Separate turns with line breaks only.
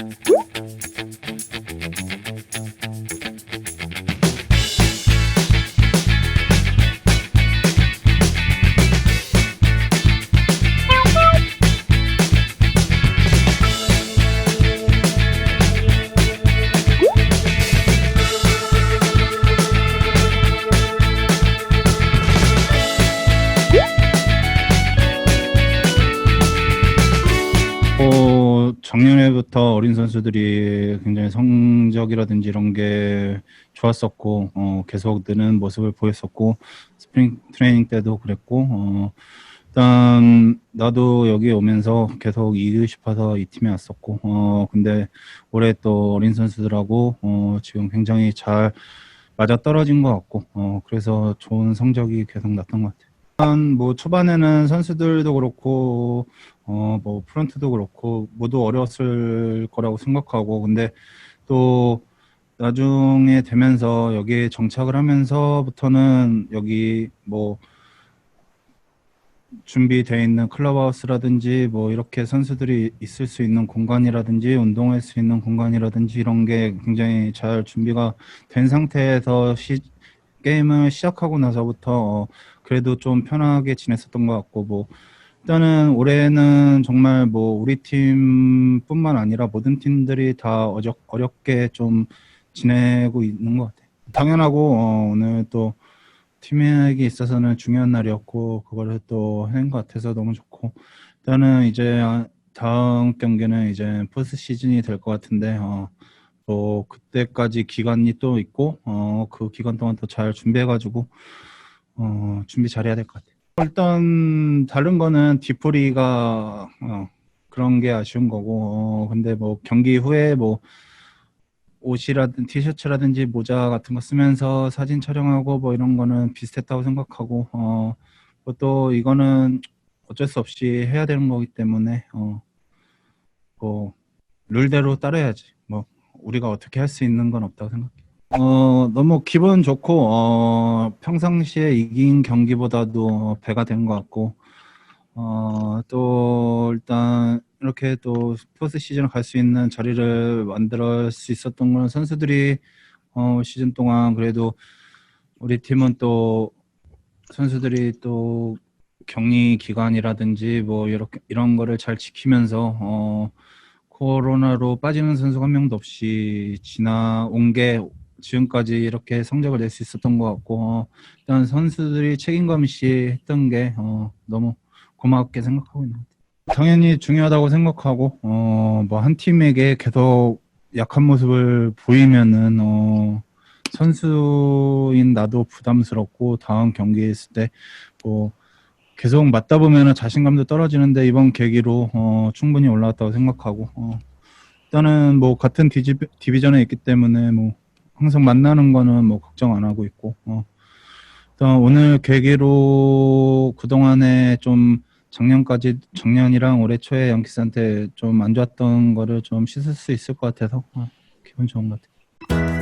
Thank you. 작년에부터 어린 선수들이 굉장히 성적이라든지 이런 게 좋았었고, 어, 계속 느는 모습을 보였었고, 스프링 트레이닝 때도 그랬고, 어, 일단 나도 여기 오면서 계속 이기고 싶어서 이 팀에 왔었고, 어, 근데 올해 또 어린 선수들하고, 어, 지금 굉장히 잘 맞아 떨어진 것 같고, 어, 그래서 좋은 성적이 계속 났던 것 같아요. 일단 뭐 초반에는 선수들도 그렇고, 어, 뭐, 프런트도 그렇고, 모두 어려웠을 거라고 생각하고, 근데 또, 나중에 되면서 여기에 정착을 하면서부터는 여기 뭐, 준비되어 있는 클럽하우스라든지 뭐, 이렇게 선수들이 있을 수 있는 공간이라든지, 운동할 수 있는 공간이라든지, 이런 게 굉장히 잘 준비가 된 상태에서 시, 게임을 시작하고 나서부터, 어, 그래도 좀 편하게 지냈었던 것 같고, 뭐, 일단은 올해는 정말 뭐 우리 팀뿐만 아니라 모든 팀들이 다 어적, 어렵게 좀 지내고 있는 것 같아요. 당연하고 어, 오늘 또 팀에게 있어서는 중요한 날이었고 그거를 또한것 같아서 너무 좋고 일단은 이제 다음 경기는 이제 포스트 시즌이 될 것 같은데 어, 뭐 그때까지 기간이 또 있고 어, 그 기간 동안 또 잘 준비해가지고 어, 준비 잘해야 될 것 같아요. 일단 다른 거는 뒤풀이가 어, 그런 게 아쉬운 거고 어, 근데 뭐 경기 후에 뭐 옷이라든 티셔츠라든지 모자 같은 거 쓰면서 사진 촬영하고 뭐 이런 거는 비슷했다고 생각하고 어, 뭐또 이거는 어쩔 수 없이 해야 되는 거기 때문에 어, 뭐 룰대로 따라야지 뭐 우리가 어떻게 할 수 있는 건 없다고 생각해. 어, 너무 기분 좋고, 어, 평상시에 이긴 경기보다도 배가 된 것 같고, 어, 또, 일단, 이렇게 또, 포스트 시즌을 갈 수 있는 자리를 만들 수 있었던 건 선수들이, 어, 시즌 동안 그래도 우리 팀은 또, 선수들이 또, 격리 기간이라든지 뭐, 이렇게, 이런 거를 잘 지키면서, 어, 코로나로 빠지는 선수가 한 명도 없이 지나온 게 지금까지 이렇게 성적을 낼 수 있었던 것 같고 어, 일단 선수들이 책임감 있이 했던 게 어, 너무 고맙게 생각하고 있는 것 같아요. 당연히 중요하다고 생각하고 어, 뭐 한 팀에게 계속 약한 모습을 보이면은 어, 선수인 나도 부담스럽고 다음 경기에 있을 때뭐 계속 맞다 보면은 자신감도 떨어지는데 이번 계기로 어, 충분히 올라왔다고 생각하고 어, 일단은 뭐 같은 디지, 디비전에 있기 때문에 뭐 항상 만나는 거는 뭐 걱정 안 하고 있고 어. 일단 오늘 계기로 그동안에 좀 작년까지 작년이랑 올해 초에 양키스한테 좀 안 좋았던 거를 좀 씻을 수 있을 것 같아서 어, 기분 좋은 것 같아요.